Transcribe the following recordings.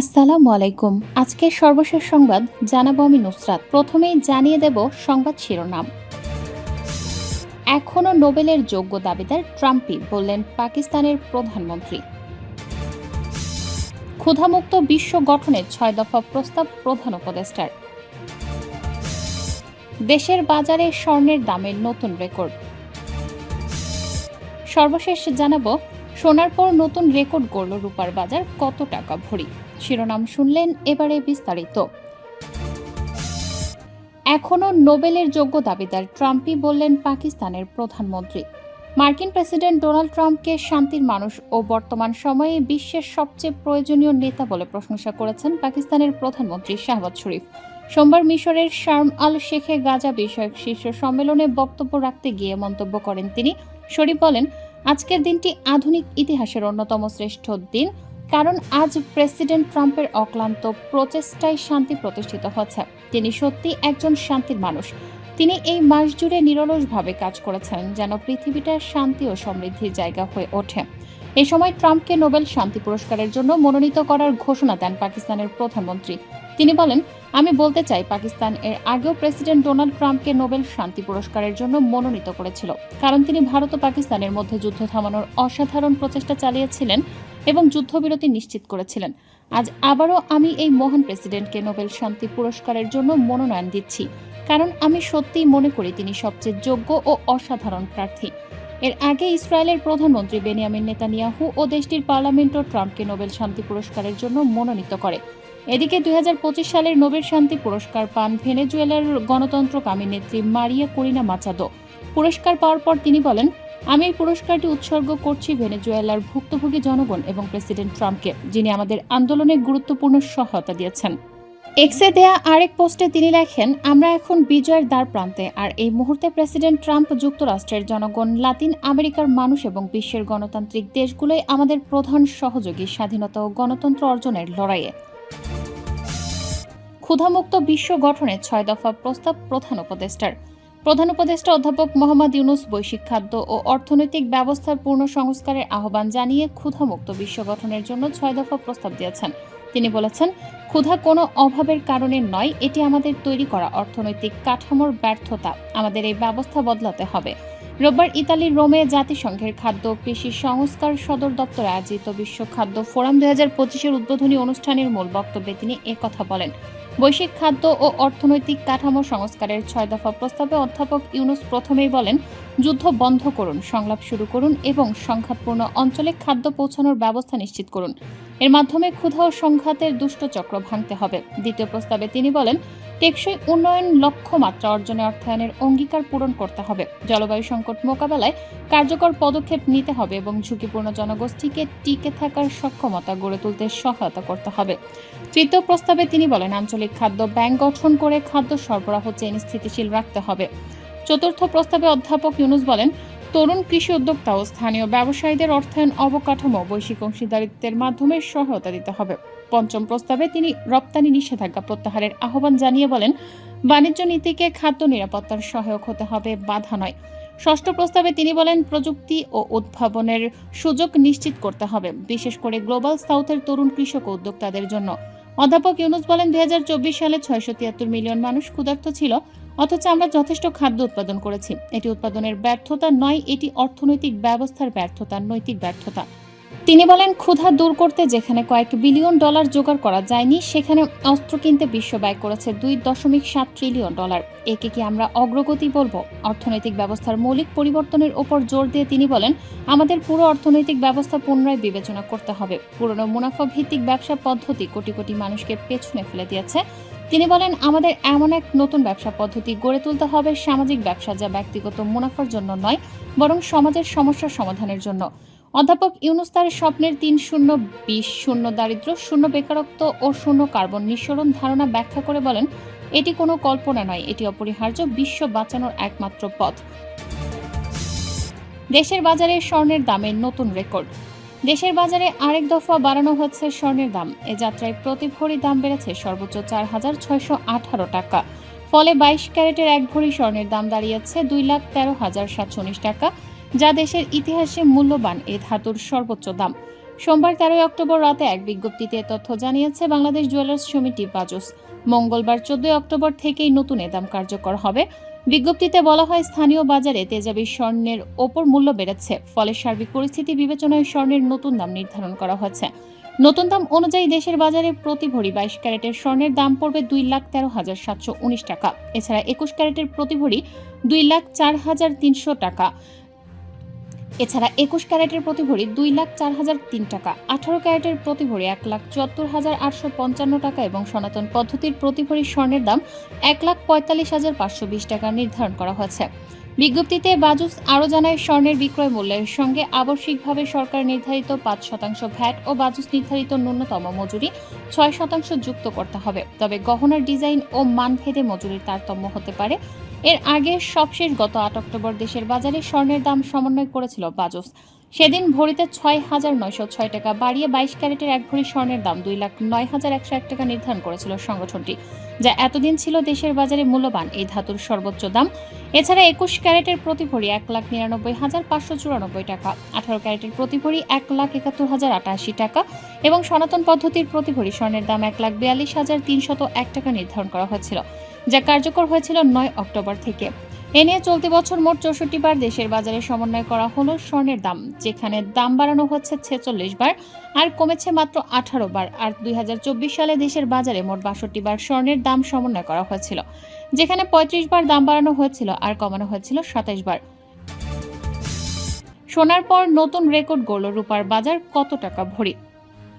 আসসালামু আলাইকুম। আজকের সর্বশেষ সংবাদ জানাব আমি নুসরাত। প্রথমেই জানিয়ে দেব সংবাদ শিরোনাম। এখনও নোবেলের যোগ্য দাবিদার ট্রাম্পই বললেন পাকিস্তানের প্রধানমন্ত্রী। ক্ষুধামুক্ত বিশ্ব গঠনের ছয় দফা প্রস্তাব প্রধান উপদেষ্টার। দেশের বাজারে স্বর্ণের দামের নতুন রেকর্ড। সর্বশেষ জানাব সোনার পর নতুন রেকর্ড গড়ল রূপার বাজার কত টাকা ভরি? শিরোনাম শুনলেন এবারে বিস্তারিত। এখনও নোবেলের যোগ্য দাবিদার ট্রাম্পই বললেন পাকিস্তানের প্রধানমন্ত্রী। মার্কিন প্রেসিডেন্ট ডোনাল্ড ট্রাম্পকে শান্তির মানুষ ও বর্তমান সময়ে বিশ্বের সবচেয়ে প্রয়োজনীয় নেতা বলে প্রশংসা করেছেন পাকিস্তানের প্রধানমন্ত্রী শাহবাজ শরীফ। সোমবার মিশরের শার্ম আল শেখে গাজা বিষয়ক শীর্ষ সম্মেলনে বক্তব্য রাখতে গিয়ে মন্তব্য করেন তিনি। শরীফ বলেন আজকের দিনটি আধুনিক ইতিহাসের অন্যতম শ্রেষ্ঠ দিন, কারণ আজ প্রেসিডেন্ট ট্রাম্পের অক্লান্ত প্রচেষ্টায় শান্তি প্রতিষ্ঠিত হচ্ছে। তিনি সত্যি একজন শান্তির মানুষ। তিনি এই মাস জুড়ে নিরলসভাবে কাজ করেছেন যেন পৃথিবীটা শান্তি ও সমৃদ্ধির জায়গা হয়ে ওঠে। এ সময় ট্রাম্পকে নোবেল শান্তি পুরস্কারের জন্য মনোনীত করার ঘোষণা দেন পাকিস্তানের প্রধানমন্ত্রী। তিনি বলেন, আমি বলতে চাই, পাকিস্তান এর আগেও প্রেসিডেন্ট ডোনাল্ড ট্রাম্পকে নোবেল শান্তি পুরস্কারের জন্য মনোনীত করেছিল। কারণ তিনি ভারত ও পাকিস্তানের মধ্যে যুদ্ধ থামানোর অসাধারণ প্রচেষ্টা চালিয়েছিলেন এবং যুদ্ধবিরতি নিশ্চিত করেছিলেন। আজ আবারও আমি এই মহান প্রেসিডেন্টকে নোবেল শান্তি পুরস্কারের জন্য মনোনয়ন দিচ্ছি। কারণ আমি সত্যিই মনে করি তিনি সবচেয়ে যোগ্য ও অসাধারণ প্রার্থী। এর আগে ইসরায়েলের প্রধানমন্ত্রী বেনিয়ামিন নেতানিয়াহু ও দেশটির পার্লামেন্টও ট্রাম্পকে নোবেল শান্তি পুরস্কারের জন্য মনোনীত করে। এদিকে দুই হাজার পঁচিশ সালের নোবেল শান্তি পুরস্কার পান ভেনেজুয়েলার গণতন্ত্রকামী নেত্রী মারিয়া করিনা মাচাদো। পুরস্কার পাওয়ার পর তিনি বলেন, আমি এই পুরস্কারটি উৎসর্গ করছি ভেনেজুয়েলার ভুক্তভোগী জনগণ এবং প্রেসিডেন্ট ট্রাম্পকে, যিনি আমাদের আন্দোলনে গুরুত্বপূর্ণ সহায়তা দিয়েছেন। এক্সে দেয়া আরেক পোস্টে তিনি লেখেন, আমরা এখন বিজয়ের দ্বার প্রান্তে, আর এই মুহূর্তে প্রেসিডেন্ট ট্রাম্প যুক্তরাষ্ট্রের জনগণ, লাতিন আমেরিকার মানুষ এবং বিশ্বের গণতান্ত্রিক দেশগুলোই আমাদের প্রধান সহযোগী স্বাধীনতা ও গণতন্ত্র অর্জনের লড়াইয়ে। ক্ষুধামুক্ত বিশ্ব গঠনে ছয় দফা প্রস্তাব প্রধান উপদেষ্টার। প্রধান উপদেষ্টা অধ্যাপক মোহাম্মদ ইউনুস বৈশ্বিক খাদ্য ও অর্থনৈতিক ব্যবস্থার পূর্ণ সংস্কারের আহ্বান জানিয়ে ক্ষুধামুক্ত বিশ্ব গঠনের জন্য ছয় দফা প্রস্তাব দিয়েছেন। তিনি বলেছেন, ক্ষুধা কোনো অভাবের কারণে নয়, এটি আমাদের তৈরি করা অর্থনৈতিক কাঠামোর ব্যর্থতা। আমাদের এই ব্যবস্থা বদলাতে হবে। রোববার ইতালির রোমে জাতিসংঘের খাদ্য কৃষি সংস্কার সদর দপ্তরে আয়োজিত বিশ্ব খাদ্য ফোরাম দুই হাজার পঁচিশের উদ্বোধনী অনুষ্ঠানের মূল বক্তব্যে তিনি একথা বলেন। বৈশ্বিক খাদ্য ও অর্থনৈতিক কাঠামো সংস্কারের ছয় দফা প্রস্তাবে অধ্যাপক ইউনুস প্রথমেই বলেন, যুদ্ধ বন্ধ করুন, সংলাপ শুরু করুন এবং সংঘাতপূর্ণ অঞ্চলে খাদ্য পৌঁছানোর ব্যবস্থা নিশ্চিত করুন। এর মাধ্যমে ক্ষুধা ও সংঘাতের দুষ্ট চক্র ভাঙতে হবে। দ্বিতীয় প্রস্তাবে তিনি বলেন, টেকসই উন্নয়ন লক্ষ্যমাত্রা অর্জনে অর্থায়নের অঙ্গীকার পূরণ করতে হবে। জলবায়ু সংকট মোকাবেলায় কার্যকর পদক্ষেপ নিতে হবে এবং ঝুঁকিপূর্ণ জনগোষ্ঠীকে টিকে থাকার সক্ষমতা গড়ে তুলতে সহায়তা করতে হবে। তৃতীয় প্রস্তাবে তিনি বলেন, আঞ্চলিক খাদ্য ব্যাংক গঠন করে খাদ্য সরবরাহ চেন স্থিতিশীল রাখতে হবে। চতুর্থ প্রস্তাবে অধ্যাপক ইউনুস বলেন, তরুণ কৃষি উদ্যোক্তা ও স্থানীয় ব্যবসায়ীদের অর্থায়ন অবকাঠামো বৈশ্বিক অংশীদারিত্বের মাধ্যমে সহায়তা দিতে হবে। পঞ্চম প্রস্তাবে তিনি রপ্তানি নিষেধাজ্ঞা প্রত্যাহারের আহ্বান জানিয়ে বলেন, বাণিজ্য নীতিকে খাদ্য নিরাপত্তার সহায়ক হতে হবে বাধা নয়। ষষ্ঠ প্রস্তাবে তিনি বলেন, প্রযুক্তি ও উদ্ভাবনের সুযোগ নিশ্চিত করতে হবে, বিশেষ করে গ্লোবাল সাউথের তরুণ কৃষক উদ্যোক্তাদের জন্য। অধ্যাপক ইউনুস বলেন, দুই হাজার চব্বিশ সালে ছয়শো তিয়াত্তর মিলিয়ন মানুষ ক্ষুধার্ত ছিল, অথচ আমরা যথেষ্ট খাদ্য উৎপাদন করেছি। এটি উৎপাদনের ব্যর্থতা নয়, এটি অর্থনৈতিক ব্যবস্থার ব্যর্থতা, নৈতিক ব্যর্থতা। তিনি বলেন, ক্ষুধা দূর করতে যেখানে কয়েক বিলিয়ন ডলার জোগাড় করা যায়নি, সেখানে অস্ত্র কিনতে বিশ্ব ব্যয় করেছে দুই দশমিক সাত ট্রিলিয়ন ডলার। একে কি আমরা অগ্রগতি বলব? অর্থনৈতিক ব্যবস্থার মৌলিক পরিবর্তনের ওপর জোর দিয়ে তিনি বলেন, আমাদের পুরো অর্থনৈতিক ব্যবস্থা পুনরায় বিবেচনা করতে হবে। পুরনো মুনাফা ভিত্তিক ব্যবসা পদ্ধতি কোটি কোটি মানুষকে পেছনে ফেলে দিয়েছে। তিনি বলেন, আমাদের এমন এক নতুন ব্যবসা পদ্ধতি গড়ে তুলতে হবে সামাজিক ব্যবসা যা ব্যক্তিগত মুনাফার জন্য নয়, বরং সমাজের সমস্যা সমাধানের জন্য। অধ্যাপক ইউনুস তার স্বপ্নের তিন শূন্য, বিশ শূন্য দারিদ্র শূন্য বেকারত্ব ও শূন্য কার্বন নিঃসরণ ধারণা ব্যাখ্যা করে বলেন, এটি কোনো কল্পনা নয়, এটি অপরিহার্য, বিশ্ব বাঁচানোর একমাত্র পথ। দেশের বাজারে স্বর্ণের দামের নতুন রেকর্ড। দেশের বাজারে আরেক দফা বাড়ানো হচ্ছে স্বর্ণের দাম। এ যাত্রায় প্রতি ভরি দাম বেড়েছে সর্বোচ্চ চার হাজার ছয়শো আঠারো টাকা। ফলে বাইশ ক্যারেটের এক ভরি স্বর্ণের দাম দাঁড়িয়েছে দুই লাখ তেরো হাজার সাতচল্লিশ টাকা। যা দেশের ইতিহাসে মূল্যবান এ ধাতুর সর্বোচ্চ দাম। সোমবার তেরোই অক্টোবর রাতে এক বিজ্ঞপ্তিতে তথ্য জানিয়েছে বাংলাদেশ জুয়েলার্স সমিতি বাজস। মঙ্গলবার চোদ্দই অক্টোবর থেকেই নতুন এ দাম কার্যকর হবে। বিজ্ঞপ্তিতে বলা হয়, স্থানীয় বাজারে তেজাবি স্বর্ণের ওপর মূল্য বেড়েছে, ফলে সার্বিক পরিস্থিতি বিবেচনায় স্বর্ণের নতুন দাম নির্ধারণ করা হয়েছে। নতুন দাম অনুযায়ী দেশের বাজারে প্রতি ভরি বাইশ ক্যারেটের স্বর্ণের দাম পড়বে দুই লাখ তেরো হাজার সাতশো উনিশ টাকা। এছাড়া একুশ ক্যারেটের প্রতি ভরি দুই লাখ চার হাজার তিনশো টাকা। এছাড়া একুশ ক্যারেটের প্রতি ভরি দুই লাখ চার হাজার তিন টাকা, আঠারো ক্যারেটের প্রতি ভরি এক লাখ চুয়াত্তর হাজার আটশো পঞ্চান্ন টাকা এবং সনাতন পদ্ধতির প্রতি ভরি স্বর্ণের দাম এক লাখ পঁয়তাল্লিশ হাজার পাঁচশো বিশ টাকা নির্ধারণ করা হয়েছে। বিজ্ঞপ্তিতে বাজুস আরও জানায়, স্বর্ণের বিক্রয় মূল্যের সঙ্গে আবশ্যিকভাবে সরকার নির্ধারিত পাঁচ শতাংশ ভ্যাট ও বাজুস নির্ধারিত ন্যূনতম মজুরি ছয় শতাংশ যুক্ত করতে হবে। তবে গহনার ডিজাইন ও মানভেদে মজুরির তারতম্য হতে পারে। এর আগে সবশেষ গত আট অক্টোবর দেশের বাজারে স্বর্ণের দাম সমন্বয় করেছিল বাজুস। সেদিন ভরিতে ছয় হাজার নয়শো ছয় টাকা, বাড়িয়ে বাইশ ক্যারেটের এক ভরি স্বর্ণের দাম দুই লাখ নয় হাজার একশো এক টাকা নির্ধারণ করেছিল সংগঠনটি, যা এতদিন ছিল দেশের বাজারে মূল্যবান এই ধাতুর সর্বোচ্চ দাম। এছাড়া একুশ ক্যারেটের প্রতি ভরি এক লাখ নিরানব্বই হাজার পাঁচশো চুরানব্বই টাকা, আঠারো ক্যারেটের প্রতি ভরি এক লাখ একাত্তর হাজার আটাশি টাকা এবং সনাতন পদ্ধতির প্রতি ভরি স্বর্ণের দাম এক লাখ বিয়াল্লিশ হাজার তিনশত এক টাকা নির্ধারণ করা হয়েছিল, যা কার্যকর হয়েছিল নয় অক্টোবর থেকে। এ নিয়ে চলতি বছর মোট চৌষট্টি বার দেশের বাজারে সমন্বয় করা হলো স্বর্ণের দাম, যেখানে দাম বাড়ানো হচ্ছে ছেচল্লিশ বার আর কমেছে মাত্র আঠারো বার। আর দু হাজার চব্বিশ সালে দেশের বাজারে মোট বাষট্টি বার স্বর্ণের দাম সমন্বয় করা হয়েছিল, যেখানে পঁয়ত্রিশ বার দাম বাড়ানো হয়েছিল আর কমানো হয়েছিল সাতাশ বার। সোনার পর নতুন রেকর্ড গড়ল রূপার বাজার কত টাকা ভরি?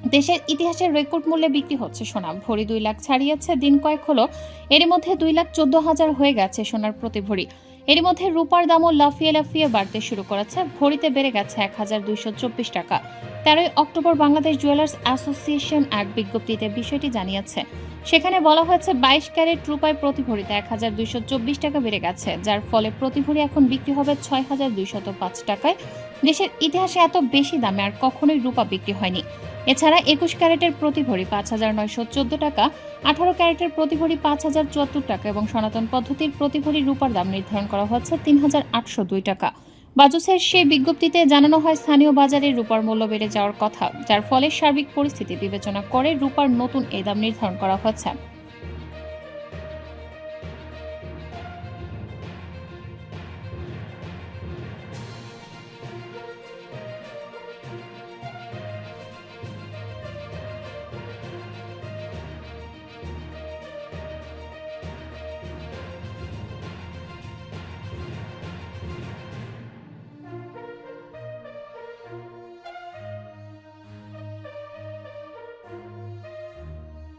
দেশের ইতিহাসের রেকর্ড মূল্যে বিক্রি হচ্ছে সোনা। ভরি দুই লাখ ছাড়িয়েছে, দিন কয়েক হলো। এর মধ্যে দুই লাখ চোদ্দ হাজার হয়ে গেছে সোনার প্রতি ভরি। এর মধ্যে রূপার দামও লাফিয়ে লাফিয়ে বাড়তে শুরু করেছে, ভরিতে বেড়ে গেছে এক হাজার দুইশো চব্বিশ টাকা। তেরোই অক্টোবর বাংলাদেশ জুয়েলার্স অ্যাসোসিয়েশন এক বিজ্ঞপ্তিতে বিষয়টি জানিয়েছে। সেখানে বলা হয়েছে, বাইশ ক্যারেট রূপায় প্রতি ভরিতে এক হাজার দুইশো চব্বিশ টাকা বেড়ে গেছে, যার ফলে প্রতি ভরি এখন বিক্রি হবে ছয় হাজার দুইশত পাঁচ টাকায়। দেশের ইতিহাসে এত বেশি দামে আর কখনোই রূপা বিক্রি হয়নি। এছাড়া একুশ ক্যারেটের প্রতি ভরি পাঁচ হাজার নয়শো চোদ্দ টাকা, আঠারো ক্যারেটের প্রতি ভরি পাঁচ হাজার চুয়াত্তর টাকা এবং সনাতন পদ্ধতির প্রতি ভরি রূপার দাম নির্ধারণ করা হচ্ছে তিন হাজার আটশো দুই টাকা। বাজুসের সেই বিজ্ঞপ্তিতে জানানো হয়, স্থানীয় বাজারে রূপার মূল্য বেড়ে যাওয়ার কথা, যার ফলে সার্বিক পরিস্থিতি বিবেচনা করে রূপার নতুন এই দাম নির্ধারণ করা হচ্ছে।